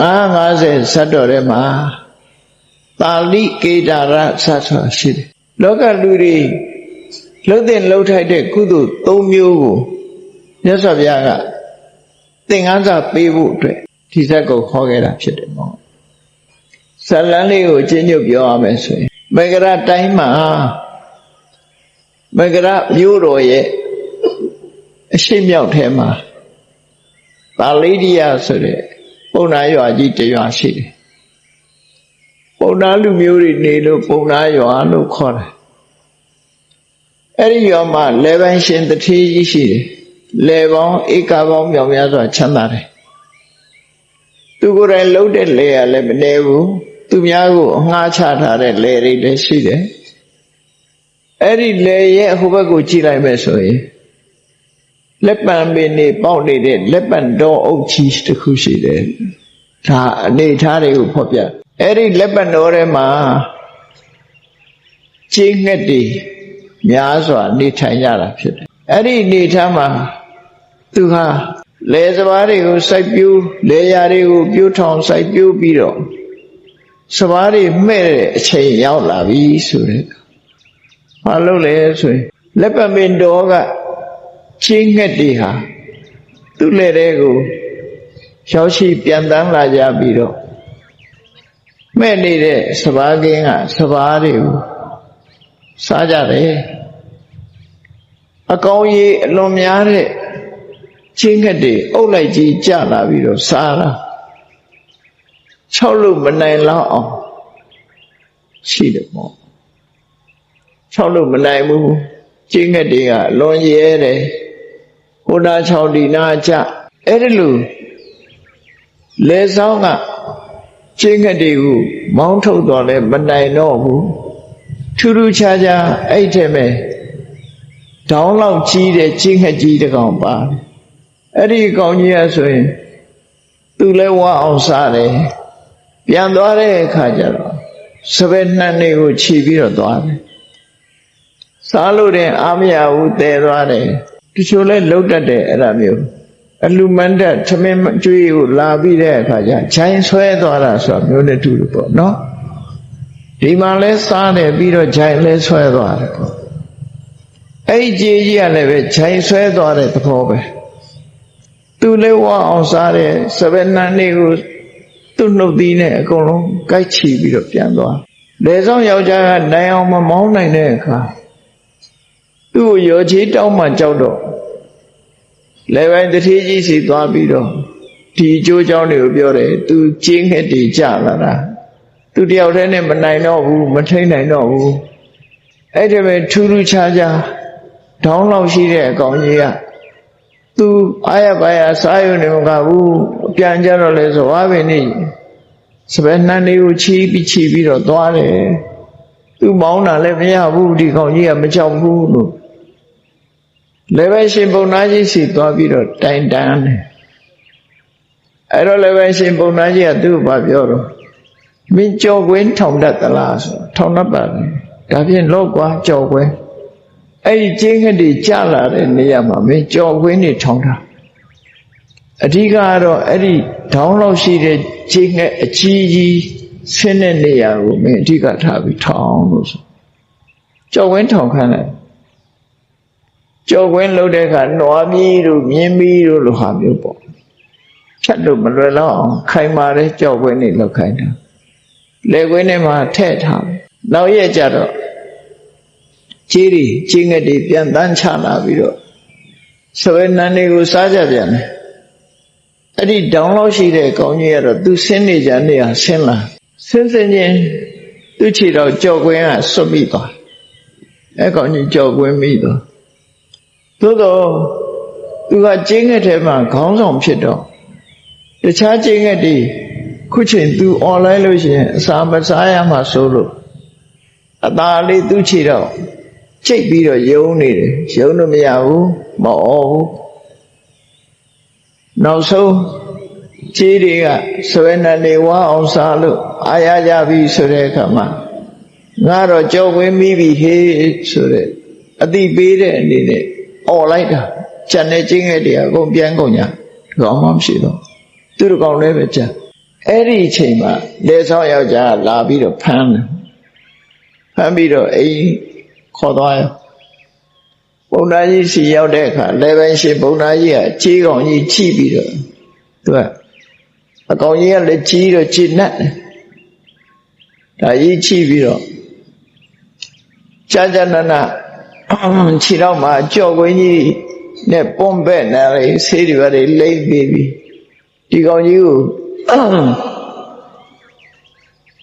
950ဇတ်တော်ထဲမှာပါဠိကေတာရဇတ်ဆိုတာရှိတယ်လောကလူတွေလှုပ်တဲ့လှုပ်ထိုက်တဲ့ကုသိုလ်၃မျိုးကိုမြတ်စွာဘုရားကသင်္ကန်းစာပေးဖို့အတွက်ဒီဇတ်ကိုခေါ်ခဲ့တာဖြစ်တယ်ပေါ့ဇလန်းလေးကိုအချင်းချုပ်ပြောရမယ်ဆိုရင်မဂရတိုင်းမှာမဂရမြို့တော်ရဲ့အရှိမြောက်ထဲမှာပါဠိရိယဆိုတဲ့ ပုံနာရွာကြီးတစ်ရွာရှိတယ်ပုံနာလူမျိုးတွေနေလို့ပုံနာရွာလို့ခေါ်တယ်အဲ့ဒီရွာမှာလေပန်းရှင်တထေးကြီးရှိတယ်လေပေါင်းဧကပေါင်းမြောင်များစွာချမ်းသာတယ်သူကိုယ်တိုင်လှုပ်တဲ့လေရလည်းမနေဘူးသူများကိုအငှားချထားတဲ့လေတွေလည်းရှိတယ်အဲ့ဒီလေရဲ့ဟိုဘက်ကိုကြည့်လိုက်မယ်ဆိုရင် လက်ပံပင်နေပေါက်နေတဲ့လက်ပံတော်အုပ်ကြီးတစ်ခုရှိတယ်ဒါအနေထားတွေကိုဖော်ပြအဲ့ဒီလက်ပံတော်ထဲမှာကျင်းငှက်တွေများစွာနေထိုင်ကြတာဖြစ်တယ်အဲ့ဒီအနေထားမှာသူဟာလေစဘာတွေကိုစိုက်ပျိုးလေယာတွေကိုပြိုးထောင်စိုက်ပျိုးပြီးတော့စဘာတွေမှဲ့တဲ့အချိန်ရောက်လာပြီဆိုတဲ့ဘာလို့လဲဆိုရင်လက်ပံပင်တော်က ချင်းငှက်တွေဟာသူ့လက်တွေကိုရောက်ရှိပြန်တန်းလာကြပြီးတော့မဲ့နေတဲ့စဘာကင်းကစဘာတွေကိုစားကြတယ်အကောင်ကြီးအလွန်များတဲ့ချင်းငှက်တွေအုပ်လိုက်ကြီးကြလာပြီးတော့စားတာ၆လို့မနိုင်လောက်အောင်ရှိတယ်ပေါ့၆လို့မနိုင်ဘူးချင်းငှက်တွေကအလွန်ရဲတယ် ဟိုနာ၆ဒီနာကြအဲ့ဒီလိုလေဆောင်ကချင်းငှက်တွေကိုမောင်းထုတ်တော့လဲမနိုင်တော့ဘူးထူးထူးခြားခြားအဲ့ထဲမဲ့ဒေါင်းလောက်ကြီးတဲ့ချင်းငှက်ကြီးတစ်ကောင်ပါအဲ့ဒီကောင်ကြီးကဆိုရင်သူလဲဝါအောင်စားတယ်ပြန်သွားတဲ့အခါကျတော့စပယ်နှံတွေကိုခြီးပြီးတော့သွားတယ်စားလို့တဲ့အာမရဘူးတည်သွားတယ် တချို့လဲလှုပ်တတ်တယ်အဲ့ဒါမျိုးအလူမန္တသမင်းကျွေးကိုလာပြီးတဲ့အခါကျခြိုင်းဆွဲသွားတာဆိုတာမျိုးနဲ့တူတယ်ပေါ့နော်ဒီမှာလဲစားတယ်ပြီးတော့ခြိုင်းလဲဆွဲသွားတယ်ပေါ့အဲ့ဒီကြီးကြီးကလည်းပဲခြိုင်းဆွဲသွားတဲ့သဘောပဲသူလည်းဝအောင်စားတယ်စပယ်နန်းလေးကိုသူ့နှုတ်သီးနဲ့အကုန်လုံးကိုက်ချီပြီးတော့ပြန်သွားလေဆောင်ယောက်ျားကနိုင်အောင်မမောင်းနိုင်တဲ့အခါ သူ့ကိုရောချေးတောင်းမှကြောက်တော့လေပိုင်းတတိကြီးစီသွားပြီးတော့ဒီအကျိုးကြောင့်တွေကိုပြောတယ်သူကျင်းငှက်တွေကြလာတာသူတယောက်တည်းနဲ့မနိုင်တော့ဘူးမထိန်နိုင်တော့ဘူးအဲ့ဒီပဲထူးထူးခြားခြားဒေါင်းလောက်ရှိတဲ့အကောင်ကြီးကသူအာရပါရစားရုံနေမကဘူးပြန်ကြတော့လဲဆိုဝါပင်နေစပယ်နှန်းလေးကိုချီးပြီးချီးပြီးတော့သွားတယ်သူမောင်းတာလည်းမရဘူးဒီကောင်ကြီးကမကြောက်ဘူးလို့ လည်းပဲရှင်ပုံနာကြီးစီသွားပြီးတော့တိုင်တန်းတယ်အဲ့တော့လည်းပဲရှင်ပုံနာကြီးကသူ့ကိုပြောတော့မင်းကြော်ကွင်းထောင်တတ်သလားဆိုထောင်တတ်ပါလေဒါဖြင့်လော့ကွာကြော်ကွင်းအဲ့ဒီကျင်းငှက်တွေကြလာတဲ့နေရာမှာမင်းကြော်ကွင်းတွေထောင်တာအဓိကကတော့အဲ့ဒီဒေါင်းလောက်ရှိတဲ့ကျင်းငှက်အကြီးကြီးဆင်းတဲ့နေရာကိုမင်းအဓိကထားပြီးထောင်လို့ဆိုကြော်ကွင်းထောင်ခိုင်းလိုက် ကြော်ကွင်းလုပ်တဲ့အခါနွားမီးတို့မြင်းမီးတို့လိုဟာမျိုးပေါ့ဖြတ်လို့မလွယ်တော့အောင်ခိုင်မာတဲ့ကြော်ကွင်းတွေလောက်ခိုင်းတာလေကွင်းထဲမှာထည့်ထားနောက်ရက်ကြတော့ကြီးတွေကြီးငက်တွေပြန်တန်းချလာပြီးတော့စဝေနန်းတွေကိုစားကြပြန်တယ်အဲ့ဒီဒေါင်းလောက်ရှိတဲ့ကောင်းကြီးကတော့သူဆင်းနေကြနေဟာဆင်းလာဆင်းစင်ချင်းသူ့ခြေတော့ကြော်ကွင်းကဆွတ်မိသွားအဲ့ကောင်းကြီးကြော်ကွင်းမိသွား သို့တော့သူကကျင်းငက်ထဲမှာခေါင်းဆောင်ဖြစ်တော့တခြားကျင်းငက်တွေခုချိန်သူអွန်လိုင်းလို့ရှိရင်အစာမစားရမှဆိုလို့အသာလေးသူ့ခြေတော့ချိတ်ပြီးတော့ယုံနေတယ်ယုံလို့မရဘူးမအော်ဘူးနောက်ဆုံးခြေတွေကဆွဲနေလေဝါအောင်စားလို့အာရကြပြီဆိုတဲ့အခါမှာငါတော့ကြောက်ဝင်းမိပြီဟေးဆိုတဲ့အတိပေးတဲ့အနေနဲ့ អော်လိုက်တာကြံတဲ့ချင်းငယ်တွေအကုန်ပြန်ကုန်ညာကောင်းမှမရှိတော့သူတို့ကောင်းလည်းပဲကြံအဲ့ဒီအချိန်မှာလေဆောင်ယောက်ျားကလာပြီးတော့ဖမ်းတယ်ဖမ်းပြီးတော့အိမ်ခေါ်သွားရောဘုံသားကြီးစီရောက်တဲ့အခါလေပိုင်းရှင်ဘုံသားကြီးကခြေကောင်ကြီးချိပြီးတော့သူကအကောင်ကြီးကလည်းကြီးတော့ခြေနှက်တယ်ဒါကြီးချိပြီးတော့ကြာကြာနာနာ ခြေတော့မှာကြော့ကွင်းကြီးနဲ့ပွန်ပဲ့နေလေဆေးတွေပါလေလိမ့်ပြီးပြီဒီကောင်ကြီးကို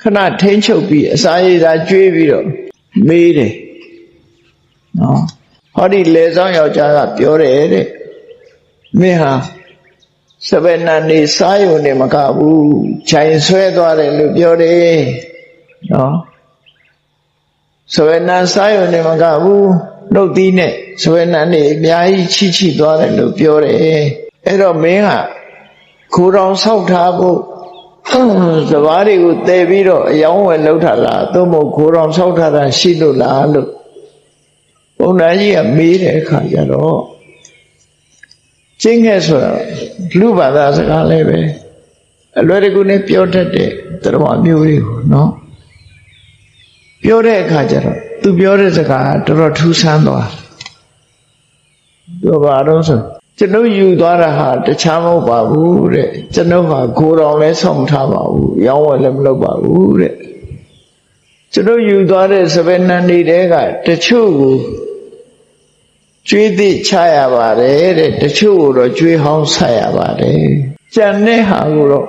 ခဏထိန်းချုပ်ပြီးအစာရည်သာကျွေးပြီးတော့မေးတယ်နော်ဟောဒီလေဆောင်ယောက်ျားကပြောတယ်တဲ့မင်းဟာစပယ်နန်နေစားယုံနေမကဘူးခြိုင်ဆွဲသွားတယ်လို့ပြောတယ်နော်စပယ်နန်စားယုံနေမကဘူး နှုတ်သီးနဲ့စပယ်နန်နေအများကြီးချိချိသွားတယ်လို့ပြောတယ်အဲ့တော့မင်းကခိုးတော်ဆောက်ထားဖို့စဘာတွေကိုတည်ပြီးတော့အယောင်းဝယ်လောက်ထားလားသို့မဟုတ်ခိုးတော်ဆောက်ထားတာရှိလို့လားလို့ဘုန်းတော်ကြီးကမေးတဲ့အခါကျတော့ကျင်းခဲ့ဆိုတာလူဘာသာစကားလည်းပဲအလွယ်တကူနဲ့ပြောတတ်တဲ့တရားမျိုးတွေကိုနော်ပြောတဲ့အခါကျတော့ သူပြောတဲ့စကားတော်တော်ထူးဆန်းသွားသူဘာလို့ဆိုကျွန်ုပ်ယူသွားတာဟာတခြားမဟုတ်ပါဘူးတဲ့ကျွန်ုပ်ဟာကိုယ်တော်လည်းဆောင်ထားပါဘူးရောင်းဝယ်လည်းမလုပ်ပါဘူးတဲ့ကျွန်ုပ်ယူသွားတဲ့စပယ်နန်နေတဲ့ကတချို့ကိုကျွေးသည့်ချရပါတယ်တဲ့တချို့ကိုတော့ကျွေးဟောင်းဆက်ရပါတယ်ကြံတဲ့ဟာကိုတော့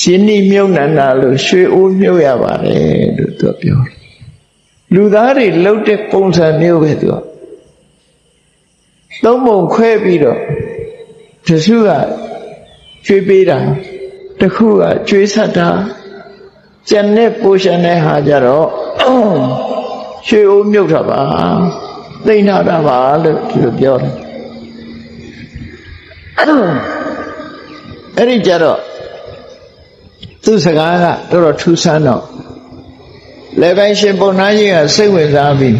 ရှင်နိမြုပ်နန္ဒာလို့ရွှေအိုးမြုပ်ရပါတယ်လို့သူပြောတယ် လူသားတွေလှုပ်တဲ့ပုံစံမျိုးပဲသူကသုံးပုံခွဲပြီးတော့တစုကကျွေးပေးတာတခုကကျွေးဆက်တာကျန်တဲ့ပိုရှင်တဲ့ဟာကြတော့ရွှေအိုးမြုပ်တာပါသိမ့်ထားတာပါလို့ဒီလိုပြောတယ်အဲ့ဒီကြတော့သူစကားကတော်တော်ထူးဆန်းတော့ လေပိုင်းရှင်ပုံနာကြီးကစိတ်ဝင်စားပြီး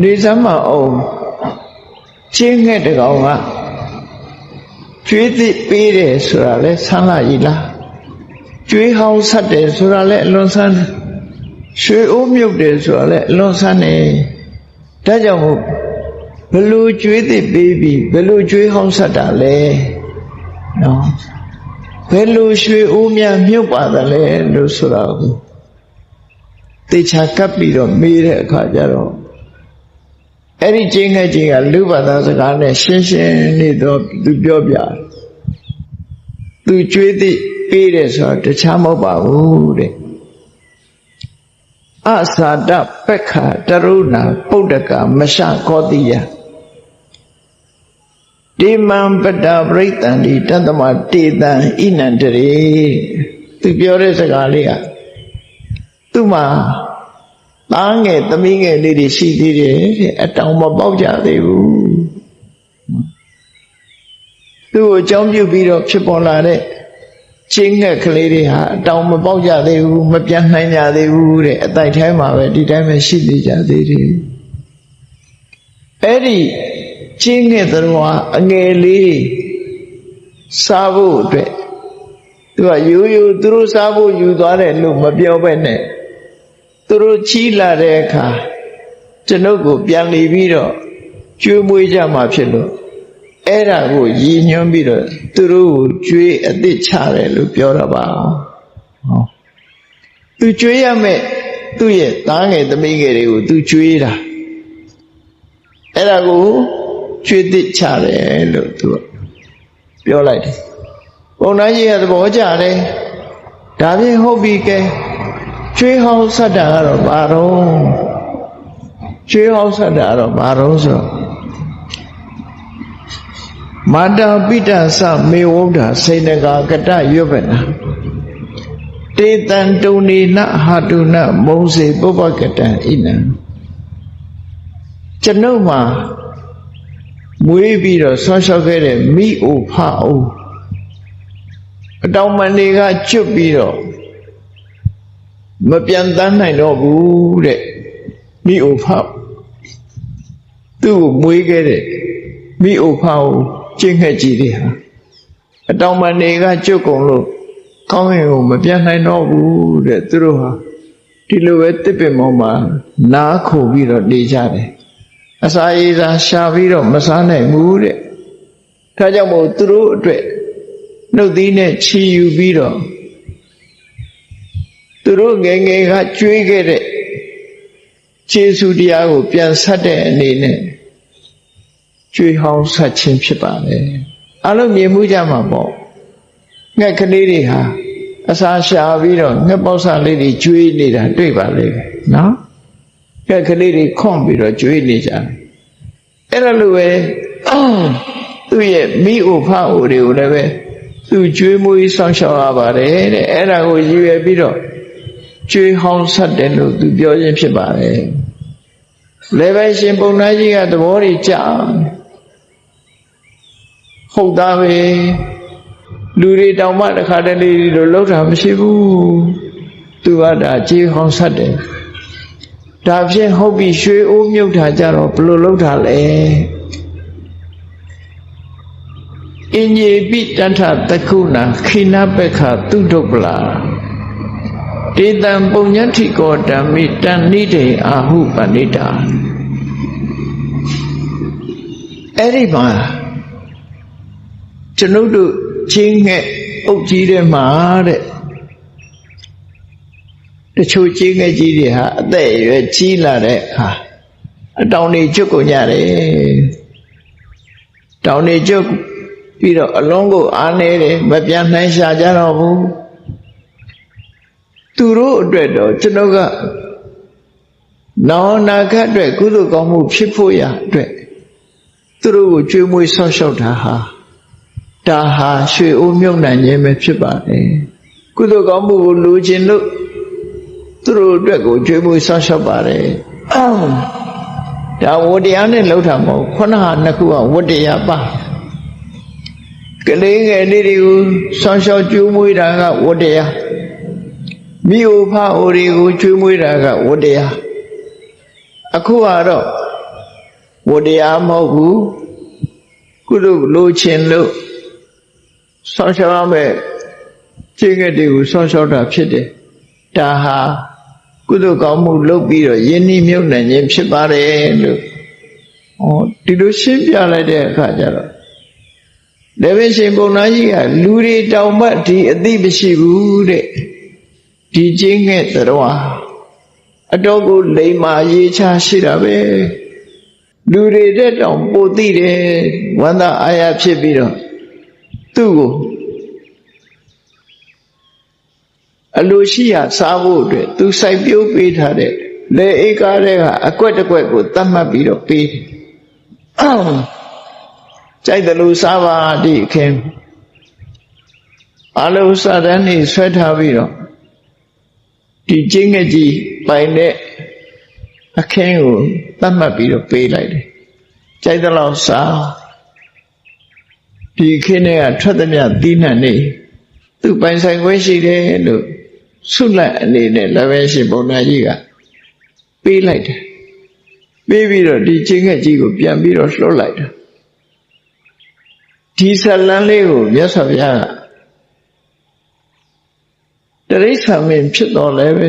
နေစမ်းမအောင်ချင်းငှက်တကောင်ကကျွေးသည့်ပေးတယ်ဆိုတာလဲဆန်းလာကြီးလားကျွေးဟောင်းဆက်တယ်ဆိုတာလဲအလွန်ဆန်းတယ်ရွှေအိုးမြုပ်တယ်ဆိုတာလဲအလွန်ဆန်းတယ်ဒါကြောင့်မို့ဘလို့ကျွေးသည့်ပေးပြီးဘလို့ကျွေးဟောင်းဆက်တာလဲနော် ဘယ်လိုရွှေအိုးများမြုပ်ပါတယ်လဲလို့ဆိုတာကိုတေချာကပ်ပြီးတော့မေးတဲ့အခါကျတော့အဲ့ဒီချင်းငယ်ချင်းကလူဘာသာစကားနဲ့ရှင်းရှင်းနေတော့သူပြောပြတယ်သူကြွေးသည့်ပေးတယ်ဆိုတော့တခြားမဟုတ်ပါဘူးတဲ့အသာတပက္ခတရုဏပုဒ္ဒကမရှကောတိယ တေမံပတ္တပရိတန်ဒီတတ္တမတေတံဣနန္တရေသူပြောတဲ့စကားလေးကသူ့မှာသားငယ်သမီးငယ်လေးတွေရှိသေးတယ်တဲ့အတောင်မပေါက်ကြသေးဘူးသူ့ကိုအကြောင်းပြုပြီးတော့ဖြစ်ပေါ်လာတဲ့ချင်းငှက်ကလေးတွေဟာအတောင်မပေါက်ကြသေးဘူးမပြတ်နိုင်ကြသေးဘူးတဲ့အတိုက်ထဲမှာပဲဒီတိုင်းပဲရှိနေကြသေးတယ်အဲ့ဒီ ချင်းငှက်သတော်ဟာအငယ်လေးစားဖို့အတွက်သူကရိုးရိုးသူတို့စားဖို့ယူသွားတယ်လို့မပြောဘဲနဲ့သူတို့ချီးလာတဲ့အခါကျွန်ုပ်ကိုပြန်လီပြီးတော့ကျွေးမွေးကြမှာဖြစ်လို့အဲ့ဒါကိုရည်ညွှန်းပြီးတော့သူတို့ကိုကျွေးအသစ်ချတယ်လို့ပြောတာပါဟောသူကျွေးရမယ်သူ့ရဲ့သားငယ်သမီးငယ်တွေကိုသူကျွေးတာအဲ့ဒါကို ကျွေးသစ်ချတယ်လို့သူပြောလိုက်တယ်ပုံနာကြီးကသဘောကျတယ်ဒါဖြင့်ဟုတ်ပြီကဲကျွေးဟောင်းဆက်တာကတော့ဘာတော့ကျွေးဟောင်းဆက်တာကတော့ဘာတော့ဆိုတော့မာတာပိတသမေဝုဒ္ဓစိဏကာကတရွတ်ပဲနာတေတံတုန်နေနဟာတုနမုံစေပုပ္ပကတံဣနံကျွန်ုပ်မှာ မွေးပြီးတော့ဆွမ်းလျှောက်ခဲ့တဲ့မိအိုဖအိုအတောင်မဏီကကျွတ်ပြီးတော့မပြန်တန်းနိုင်တော့ဘူးတဲ့မိအိုဖသူ့ကိုမွေးခဲ့တဲ့မိအိုဖအိုကျင့်ခဲ့ကြည်တွေဟာအတောင်ပန်တွေကကျွတ်ကုန်လို့ကောင်းရင်ကိုမပြတ်နိုင်တော့ဘူးတဲ့သူတို့ဟာဒီလိုပဲတစ်ပင်ပေါ်မှာနားခိုပြီးတော့နေကြတယ် အစာရည်သာရှာပြီးတော့မစားနိုင်ဘူးတဲ့ဒါကြောင့်မို့သူတို့အတွက်နှုတ်သီးနဲ့ချီယူပြီးတော့သူတို့ငယ်ငယ်ကကြွေးခဲ့တဲ့ခြေဆုတရားကိုပြန်ဆက်တဲ့အနေနဲ့ကြွေးဟောင်းဆက်ခြင်းဖြစ်ပါလေအလုံးမြင်မှုကြမှာပေါ့ငှက်ကလေးတွေဟာအစာရှာပြီးတော့ငှက်ပေါက်ဆလေးတွေကျွေးနေတာတွေ့ပါလေနော်ငှ က်ကလေးတွေခွန့်ပြီးတော့ကျွေးနေကြတယ်အဲ့ဒါလိုပဲသူ့ရဲ့မိအိုဖအိုတွေကိုလည်းပဲသူကျွေးမွေးဆောင်းရှောက်ရပါတယ်တဲ့အဲ့ဒါကိုရည်ရွယ်ပြီးတော့ကျွေးဟောင်းဆက်တယ်လို့သူပြောခြင်းဖြစ်ပါတယ်လေပဲရှင်ပုံနာကြီးကသဘောတွေကြာဟုတ်သားပဲလူတွေတောင်မှတခါတလေလိုလှုပ်တာမရှိဘူးသူကဒါကြေးဟောင်းဆက်တယ် ဒါဖြင့်ဟုတ်ပြီရွှေအိုးမြုပ်တာကြတော့ဘယ်လိုလှုပ်တာလဲအင်ကြီးပိတထတခုနာခိနပက္ခသူဒုပ္ပလာတေတံပုံညတိကောဓမ္မိတန်နိတေအာဟုပဏိတာအဲ့ဒီမှာကျွန်ုပ်တို့ချင်းငှက်အုပ်ကြီးတဲ့မှာတဲ့ တချို့ချင်းငှက်ကြီးတွေဟာအသက်အရွယ်ကြီးလာတဲ့ဟာအတောင်တွေကျွတ်ကုန်ကြတယ်တောင်တွေကျွတ်ပြီးတော့အလုံးကိုအားနေတယ်မပြန်နိုင်ရှာကြတော့ဘူးသူတို့အတွက်တော့ကျွန်တော်ကနောင်နာခတ်အတွက်ကုသိုလ်ကောင်းမှုဖြစ်ဖို့ရအတွက်သူတို့ကိုကြွေးမွေးဆောက်ရှောက်တာဟာဒါဟာရွှေအိုးမြုပ်နှံခြင်းပဲဖြစ်ပါတယ်ကုသိုလ်ကောင်းမှုကိုလိုချင်လို့ သူတို့အတွက်ကိုကြွေးမွေးဆောက်ရှောက်ပါတယ်ဒါဝတ္တရားနဲ့လှုပ်တာမဟုတ်ခုနဟာနှစ်ခုကဝတ္တရားပါကလေးငယ်လေးတွေကိုဆောင်းရှောက်ကြွေးမွေးတာကဝတ္တရားမိအိုဖအိုတွေကိုကြွေးမွေးတာကဝတ္တရားအခုကတော့ဝတ္တရားမဟုတ်ဘူးကုသိုလ်လိုချင်လို့ဆောင်းရှောက်ရမယ်ခြေငယ်တွေကိုဆောင်းရှောက်တာဖြစ်တယ်ဒါဟာ ကုသိုလ်ကောင်းမှုလုပ်ပြီးတော့ယဉ်ဤမြုပ်နှံခြင်းဖြစ်ပါတယ်လို့ဟောဒီလိုရှင်းပြလိုက်တဲ့အခါကျတော့လည်းပဲရှင်ပုံနာကြီးကလူတွေတောင်မှဒီအသိမရှိဘူးတဲ့ဒီကျင်းငဲ့တော်အတော်ကိုလိမ္မာရေးချရှိတာပဲလူတွေတဲ့တောင်ပိုသိတယ်ဝန္တာအာရဖြစ်ပြီးတော့သူ့ကို အလိုရှိရာစားဖို့အတွက်သူစိုက်ပျိုးပေးထားတဲ့လေဧကားတွေကအကွက်တကွက်ကိုတတ်မှတ်ပြီးတော့ပေးတယ်ကြိုက်တယ်လို့စားပါဒီခင်အလုံးစတဲ့နေဆွဲထားပြီးတော့ဒီကျင်းငယ်ကြီးပိုင်တဲ့အခင်းကိုတတ်မှတ်ပြီးတော့ပေးလိုက်တယ်ကြိုက်တယ်လို့စားဒီခင်းတွေကထွက်သည်မြသီးနှံနေသူပိုင်ဆိုင်ခွင့်ရှိတယ်လို့ ဆုလက်အနေနဲ့လည်းပဲရှင်ဘုရားကြီးကပေးလိုက်တယ်ပေးပြီးတော့ဒီချင်းငှက်ကြီးကိုပြန်ပြီးတော့လှုပ်လိုက်တယ်ဒီဇလန်းလေးကိုမြတ်စွာဘုရားကတရိษံမင်းဖြစ်တော်လဲပဲ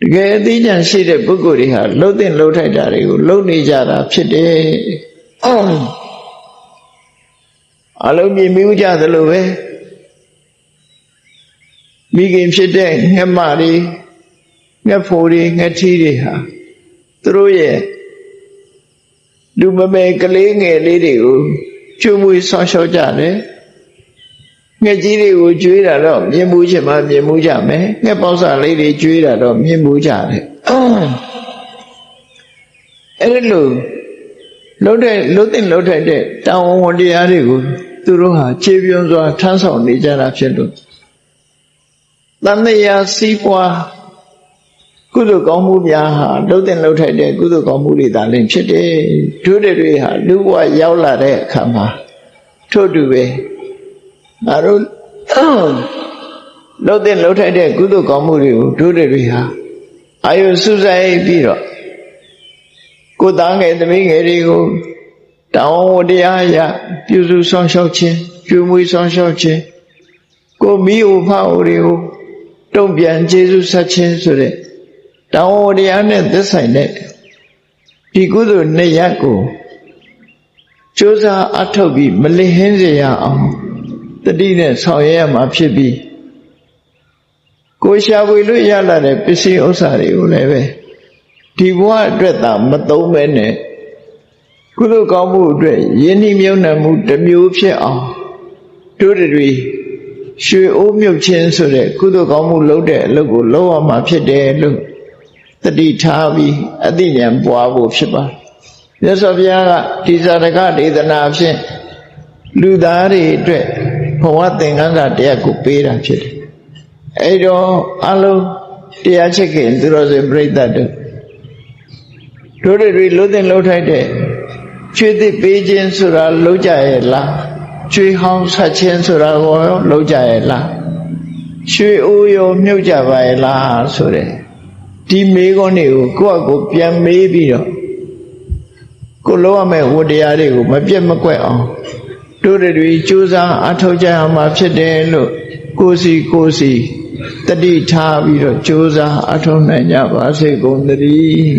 တကယ်အသိဉာဏ်ရှိတဲ့ပုဂ္ဂိုလ်တွေဟာလှုပ်တဲ့လှုပ်ထိုက်တာတွေကိုလှုပ်နေကြတာဖြစ်တယ်အလုံးမြင်မိကြသလိုပဲ မိခင်ဖြစ်တဲ့ငှက်မတွေငှက်ဖိုတွေငှက်ထီးတွေဟာသူတို့ရဲ့လူမမယ်ကလေးငယ်လေးတွေကိုကျွမွေးဆောင်းရှောက်ကြတယ်ငှက်ကြီးတွေကိုကျွေးတာတော့မြင်မှုချင်မှမြင်မှုကြမယ်ငှက်ပေါက်စာလေးတွေကျွေးတာတော့မြင်မှုကြတယ်အဲ့ဒီလိုလုံးတဲ့လုံးတဲ့လုံးထိုက်တဲ့တောင်းဝန်တရားတွေကိုသူတို့ဟာခြေပြုံးစွာထမ်းဆောင်နေကြတာဖြစ်လို့ တန်မြာစီးပွားကုသိုလ်ကောင်းမှုများဟာလုံးတဲ့လုံးထိုက်တဲ့ကုသိုလ်ကောင်းမှုတွေသာလင်းဖြစ်တယ်ဒုတွေတွေဟာလူဘဝရောက်လာတဲ့အခါမှာထို့တူပဲငါတို့လုံးတဲ့လုံးထိုက်တဲ့ကုသိုလ်ကောင်းမှုတွေကိုဒုတွေတွေဟာအာယုစုဆိုင်ပြီးတော့ကိုသားငယ်သမီးငယ်တွေကိုတောင်းဝတရားရပြုစုဆောင်ရှောက်ခြင်းကျွေးမွေးဆောင်ရှောက်ခြင်းကိုမိအိုဖအိုတွေကို တုံ့ပြန်ကျေးဇူးဆက်ခြင်းဆိုတဲ့တောင်းဝတရားနဲ့သက်ဆိုင်တဲ့ဒီကုသိုလ်နှစ်ရပ်ကိုကြိုးစားအထောက်ပြီးမလစ်ဟင်းစေရအောင်တတိနဲ့ဆောင်ရွက်ရမှာဖြစ်ပြီးကိုရှာဖွေလို့ရလာတဲ့ပစ္စည်းဥစ္စာတွေကိုလည်းပဲဒီဘဝအတွက်သာမသုံးပဲနဲ့ကုသိုလ်ကောင်းမှုအတွက်ယဉ်ဤမြုံနှံမှုတစ်မျိုးဖြစ်အောင်တို့တွေ ရွှေအိုးမြုပ်ခြင်းဆိုတဲ့ကုသိုလ်ကောင်းမှုလုပ်တဲ့အလုပ်ကိုလုပ်ရမှာဖြစ်တယ်လို့တတိထားပြီးအသိဉာဏ်ပွားဖို့ဖြစ်ပါတယ်။မြတ်စွာဘုရားကဒီဇာတကဒေသနာဖြင့်လူသားတွေအတွက်ဘဝသင်္ကန်းစာတရားကိုပေးတာဖြစ်တယ်။အဲတော့အလုံးတရားချစ်ခင်သူတော်စင်ပြိဿတ်တို့တို့တွေလှုပ်တဲ့လှုပ်ထိုက်တဲ့ချွေးသစ်ပေးခြင်းဆိုတာလုံးကြရဲ့လား ချွေးဟောင်းဆက်ခြင်းဆိုတာကိုလုံးကြရဲ့လားရွှေအိုးရောမြုပ်ကြပါရဲ့လားဆိုတဲ့ဒီမေးခွန်းတွေကိုကိုယ့်အကိုပြန်မေးပြီးတော့ကိုလုံးရမယ့်ဝတ္တရားတွေကိုမပြတ်မကွက်အောင်တို့တွေကြိုးစားအထောက်ကြရမှာဖြစ်တယ်လို့ကိုစီကိုစီတတိထားပြီးတော့ကြိုးစားအထောက်နိုင်ကြပါစေကုန်သတည်း